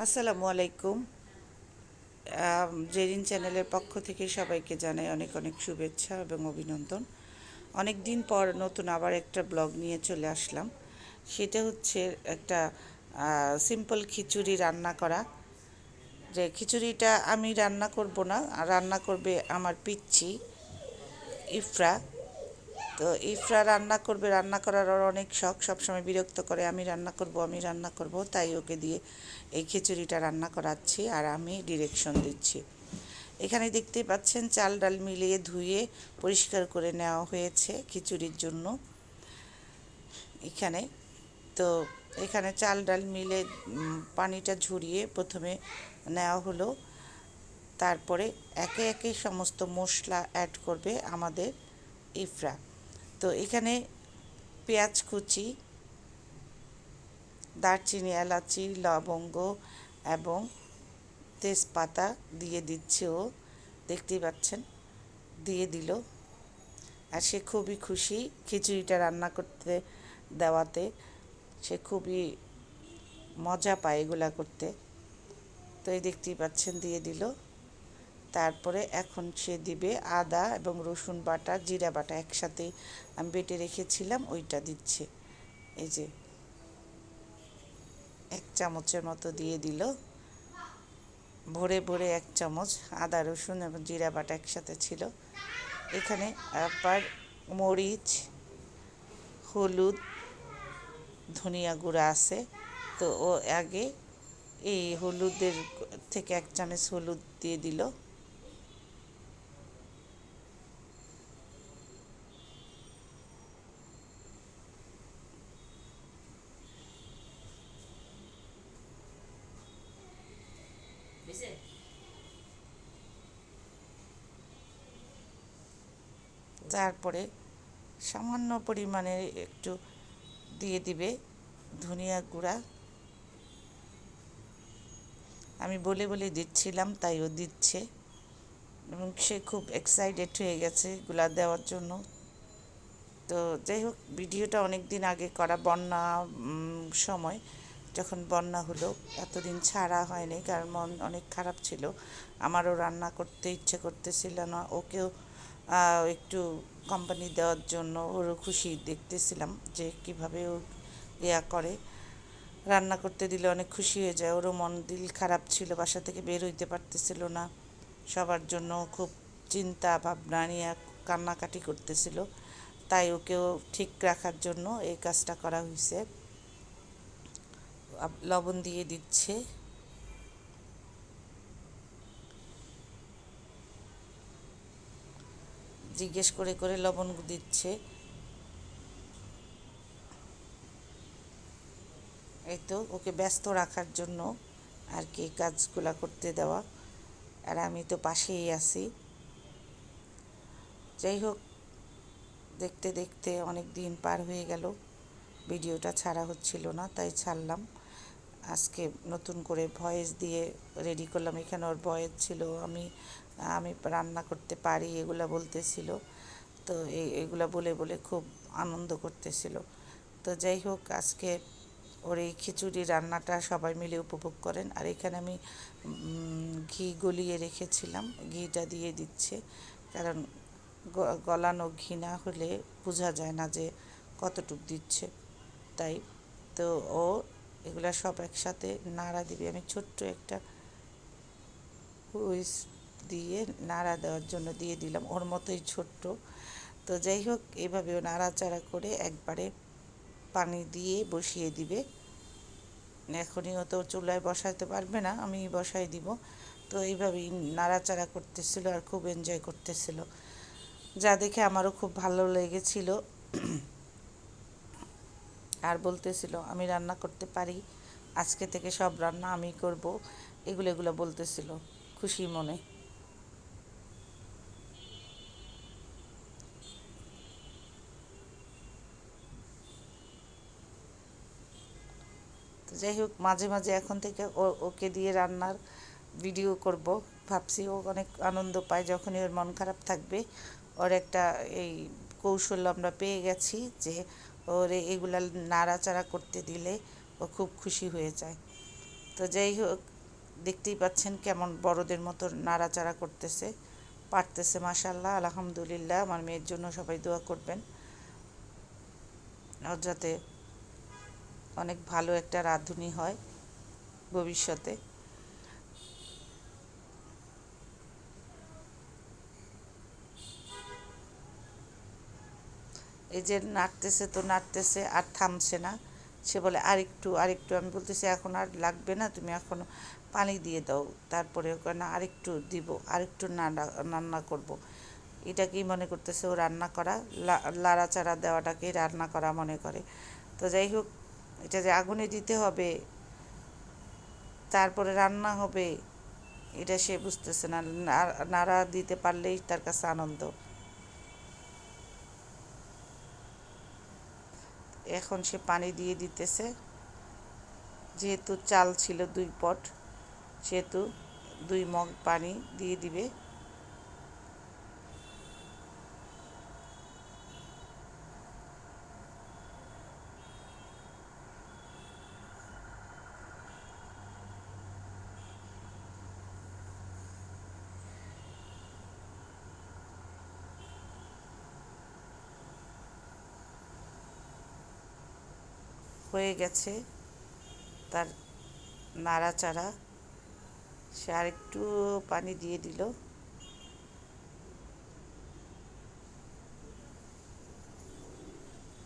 আসসালামু আলাইকুম। জেরিন চ্যানেলের পক্ষ থেকে সবাইকে জানাই অনেক অনেক শুভেচ্ছা এবং অভিনন্দন। অনেক দিন পর নতুন আবার একটা ব্লগ নিয়ে চলে আসলাম। সেটা হচ্ছে একটা সিম্পল খিচুড়ি রান্না করা। যে খিচুড়িটা আমি রান্না করব না, রান্না করবে আমার পিচ্ছি ইফরা। তো ইফরা রান্না করবে, রান্না করার ওর অনেক শখ, সবসময় বিরক্ত করে, আমি রান্না করব, আমি রান্না করব, তাই ওকে দিয়ে এই খিচুড়িটা রান্না করাচ্ছি আর আমি ডিরেকশন দিচ্ছি। এখানে দেখতে পাচ্ছেন, চাল ডাল মিলিয়ে ধুয়ে পরিষ্কার করে নেওয়া হয়েছে খিচুড়ির জন্য। এখানে তো এখানে চাল ডাল মিলে পানিটা ঝরিয়ে প্রথমে নেওয়া হলো। তারপরে একে একে সমস্ত মশলা অ্যাড করবে আমাদের ইফরা তো এখানে পেঁয়াজ কুচি, দারচিনি, এলাচি, লবঙ্গ এবং তেজপাতা দিয়ে দিচ্ছে ও। দেখতেই পাচ্ছেন, দিয়ে দিল। আর সে খুবই খুশি খিচুড়িটা রান্না করতে, দেওয়াতে। সে খুবই মজা পায় এগুলা করতে। তো এই দেখতেই পাচ্ছেন, দিয়ে দিল। তারপরে এখন সে দিবে আদা এবং রসুন বাটা, জিরা বাটা একসাথে আমি বেটে রেখেছিলাম, ওইটা দিচ্ছে। এই যে এক চামচের মতো দিয়ে দিল। ভরে ভরে এক চামচ আদা, রসুন এবং জিরা বাটা একসাথে ছিল। এখানে আবার মরিচ, হলুদ, ধনিয়া গুঁড়া আছে। তো ও আগে এই হলুদের থেকে এক চামচ হলুদ দিয়ে দিল। তারপরে সামান্য পরিমাণে একটু দিয়ে দিবে ধনিয়া গুঁড়া। আমি বলে বলে দিচ্ছিলাম তাই ও দিচ্ছে। এবং সে খুব এক্সাইটেড হয়ে গেছে গুলা দেওয়ার জন্য। তো যাই হোক, ভিডিওটা অনেক দিন আগে করা, বন্যা সময় যখন বন্যা হলো, এতদিন ছাড়া হয়নি, কারণ মন অনেক খারাপ ছিল। আমারও রান্না করতে ইচ্ছে করতেছিল না, ওকেও একটু কোম্পানি দেওয়ার জন্য ওরও খুশি দেখতেছিলাম যে কীভাবে ও ইয়া করে। রান্না করতে দিলে অনেক খুশি হয়ে যায়। ওরও মন দিল খারাপ ছিল, বাসা থেকে বের হইতে পারতেছিল না। সবার জন্য খুব চিন্তা ভাবনা নিয়ে কান্নাকাটি করতেছিল। তাই ওকেও ঠিক রাখার জন্য এই কাজটা করা হয়েছে লবণ দিয়ে দিচ্ছে। জিজ্ঞেস করে করে লবণ দিচ্ছে। এই তো, ওকে ব্যস্ত রাখার জন্য আর কি কাজগুলা করতে দেওয়া। আর আমি তো পাশেই আছি। যাই হোক, দেখতে দেখতে অনেক দিন পার হয়ে গেল। ভিডিওটা ছাড়া হচ্ছিল না, তাই ছাড়লাম। আজকে নতুন করে ভয়েস দিয়ে রেডি করলাম। এখানে ওর ভয়েস ছিল, আমি আমি রান্না করতে পারি, এগুলা বলতেছিল। তো এগুলা বলে বলে খুব আনন্দ করতেছিল। তো যাই হোক, আজকে ওর এই খিচুড়ি রান্নাটা সবাই মিলে উপভোগ করেন। আর এখানে আমি ঘি গলিয়ে রেখেছিলাম। ঘিটা দিয়ে দিচ্ছে। কারণ গলানো ঘি না হলে বোঝা যায় না যে কতটুক দিচ্ছে। তাই তো ও এগুলা সব একসাথে নাড়া দিবে। আমি ছোট্ট একটা দিয়ে নাড়া দেওয়ার জন্য দিয়ে দিলাম ওর মতোই ছোট্ট। তো যাই হোক, এভাবেও নাড়াচাড়া করে একবারে পানি দিয়ে বসিয়ে দিবে। এখনই তো চুলায় বসাতে পারবে না আমি বসাই দিব। তো এইভাবেই নাড়াচাড়া করতেছিল আর খুব এনজয় করতেছিল। যা দেখে আমারও খুব ভালো লেগেছিল। আর বলতেছিল, আমি রান্না করতে পারি, আজকে থেকে সব রান্না আমি করব। এগুলো এগুলো বলতেছিল খুশি মনে। তো যাই হোক, মাঝে মাঝে এখন থেকে ও- ওকে দিয়ে রান্নার ভিডিও করব। ভাবছি ও অনেক আনন্দ পায় যখনই ওর মন খারাপ থাকবে। ওর একটা এই কৌশল আমরা পেয়ে গেছি যে ওর এগুলা নাড়াচাড়া করতে দিলে ও খুব খুশি হয়ে যায়। তো যাই হোক, দেখতেই পাচ্ছেন কেমন বড়দের মতো নাড়াচাড়া করতেছে, পারতেছে মাসাল্লাহ আলহামদুলিল্লাহ, আমার মেয়ের জন্য সবাই দোয়া করবেন। ওর যাতে অনেক ভালো একটা রাঁধুনি হয় ভবিষ্যতে। এই যে নাড়তেছে তো নাড়তেছে, আর থামছে না। সে বলে, আরেকটু আরেকটু। আমি বলতেছি, এখন আর লাগবে না, তুমি এখন পানি দিয়ে দাও। তারপরে ওকে না, আরেকটু দিব, আরেকটু নাড়া, রান্না করব। এটাকেই মনে করতেছে ও রান্না করা? লাড়াচাড়া দেওয়াটাকেই রান্না করা মনে করে। তো যাই হোক এটা যে আগুনে দিতে হবে, তারপরে রান্না হবে, এটা সে বুঝতেছে না, নাড়া দিতে পারলেই তার কাছে আনন্দ। এখন সে পানি দিয়ে দিতেছে, যেহেতু চাল ছিল দুই পট, সেহেতু দুই মগ পানি দিয়ে দিবে। হয়ে গেছে তার নাড়াচাড়া। সে আরেকটু পানি দিয়ে দিল।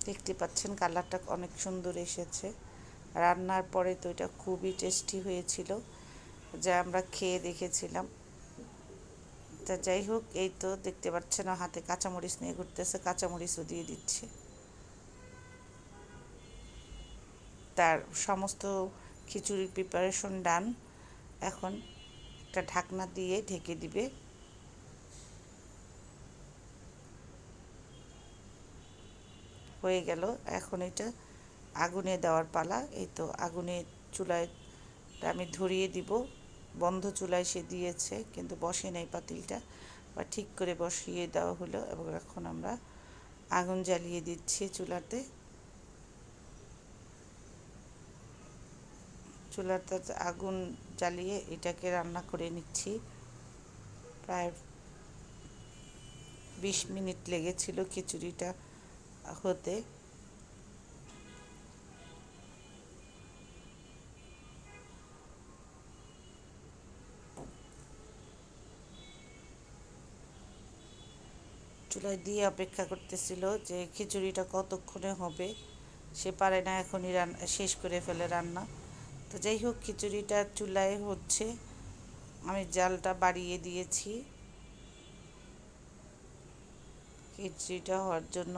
দেখতে পাচ্ছেন কালারটা অনেক সুন্দর এসেছে। রান্নার পরে তো এটা খুবই টেস্টি হয়েছিল, যা আমরা খেয়ে দেখেছিলাম। তা যাই হোক, এই তো দেখতে পাচ্ছেন হাতে কাঁচামরিচ নিয়ে ঘুরতেছে, কাঁচামরিচও দিয়ে দিচ্ছে। তার সমস্ত খিচুড়ির প্রিপারেশন ডান এখন একটা ঢাকনা দিয়ে ঢেকে দিবে। হয়ে গেল। এখন এটা আগুনে দেওয়ার পালা। এই তো আগুনে চুলায় আমি ধরিয়ে দিব। বন্ধ চুলায় সে দিয়েছে, কিন্তু বসে নেই পাতিলটা। বা ঠিক করে বসিয়ে দেওয়া হলো এবং এখন আমরা আগুন জ্বালিয়ে দিচ্ছি চুলাতে। চুলাতে আগুন জ্বালিয়ে এটাকে রান্না করে নিচ্ছি। প্রায় বিশ মিনিট লেগেছিল খিচুড়িটা হতে। চুলায় দিয়ে অপেক্ষা করতেছিল যে খিচুড়িটা কতক্ষণে হবে, সে পারে না এখনই রান্না শেষ করে ফেলে রান্না। তো যাই হোক খিচুড়িটা চুলায় হচ্ছে। আমি জালটা বাড়িয়ে দিয়েছি। খিচুড়িটা হওয়ার জন্য।